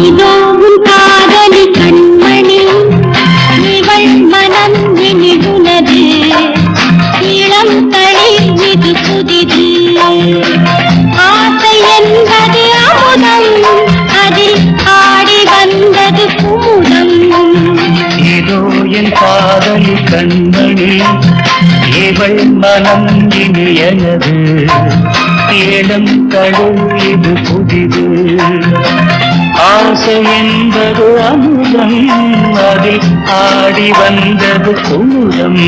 இதோ உன் காதலி கண்மணி இவள் மனம் இனிடுனது இளம் தளி இது புதிது. ஆசை என்பது அமுதம் அதில் ஆடி வந்தது பூதம் இதோ என் மனம் இனியனது ஏலம் கடல் இது புதிது. ஆசை என்பது அமுதம் அதில் ஆடி வந்தது குமுதம்.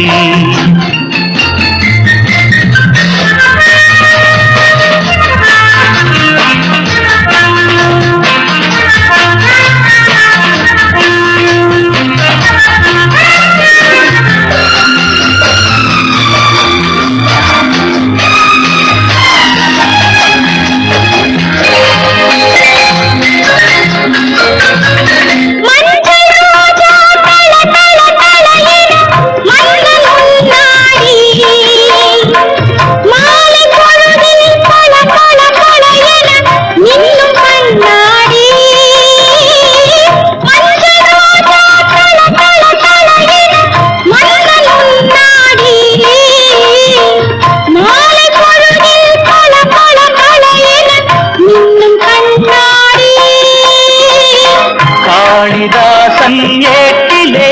காளிதாசன் ஏட்டிலே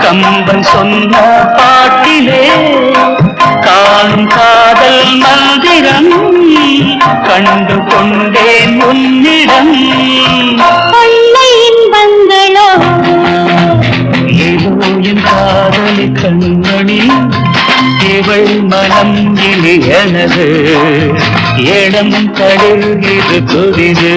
கம்பன் சொன்ன பாட்டிலே காணும் காதல் மந்திரம் கண்டு கொண்டேன் உன்னிடம். இன்பங்களோ? ஏதோ என் காதலி கண்மணி இவள் மனம் இனி எனது இடம் கடல் இது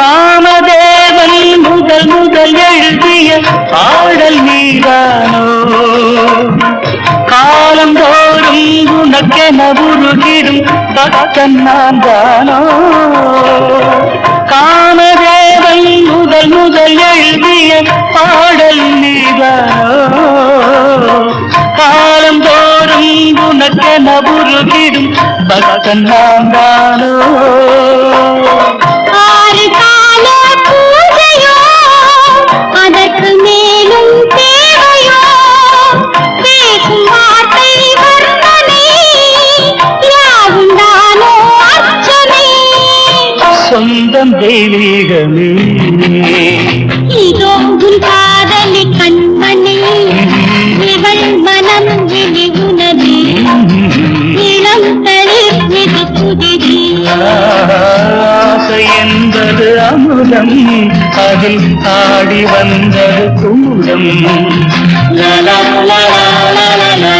காமதேவன் முதல் முதல் எழுதிய பாடல் நீதானோ? காலந்தோறும் உனக்கென உருகிடும் பக்தன் நான் தானோ? காமதேவன் முதல் முதல் எழுதிய பாடல் நீதானோ? காலந்தோறும் உனக்கென உருகிடும் பக்தன் நான் தானோ? சொந்தம் தெய்வீகமே. இதோ உன் காதலி கண்மணி இவள் மனம் இனி உனது இளம் தளிர் இது புதிது ஆசை என்பது அமுதம் அதில் ஆடி வந்தது குமுதம். லா லா லா லா